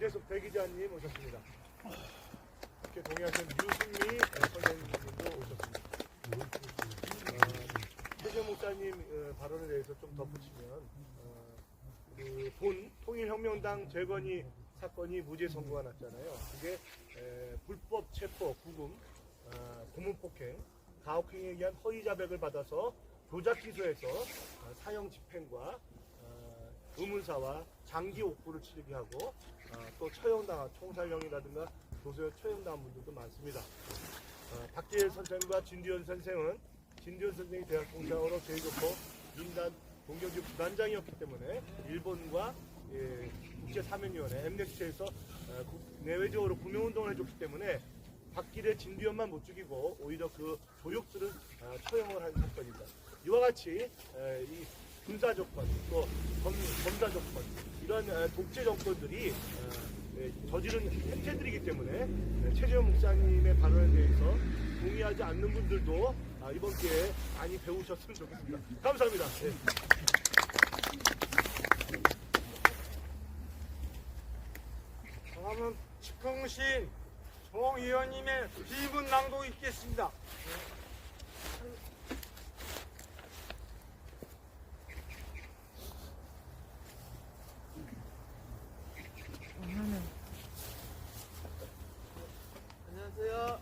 김대숙 대기자님 오셨습니다. 이렇게 동의하신 유승미 선생님도 오셨습니다. 어, 최재 목사님 어, 발언에 대해서 좀 덧붙이면 어, 그본 통일혁명당 재건이 사건이 무죄 선고가 났잖아요. 그게 에, 불법 체포, 구금, 어, 고문폭행, 가혹행위에 의한 허위 자백을 받아서 조작 기소해서 어, 사형 집행과 어, 의문사와 장기 옥부를 치르게 하고 어, 또 처형당한 총살형이라든가 교수에 처형당한 분들도 많습니다. 어, 박기일 선생과 진두현 선생은 진두현 선생이 대학 공장으로 제일 좋고 민단 동경지 부단장이었기 때문에 일본과 예, 국제사면위원회 엠네스티에서 어, 국- 내외적으로 구명운동을 해줬기 때문에 박길의 진두현만 못 죽이고 오히려 그 조육들은 어, 처형을 한 사건입니다. 이와 같이 에, 이 군사 조건 또 검, 검사 조건 이런 에, 독재 정권들이 저지른 행태들이기 때문에 예, 최재형 목사님의 발언에 대해서 동의하지 않는 분들도 아, 이번 기회에 많이 배우셨으면 좋겠습니다. 감사합니다. 예. 다음은 측흥신 정 의원님의 비분 낭독 있겠습니다. 수고하셨어요.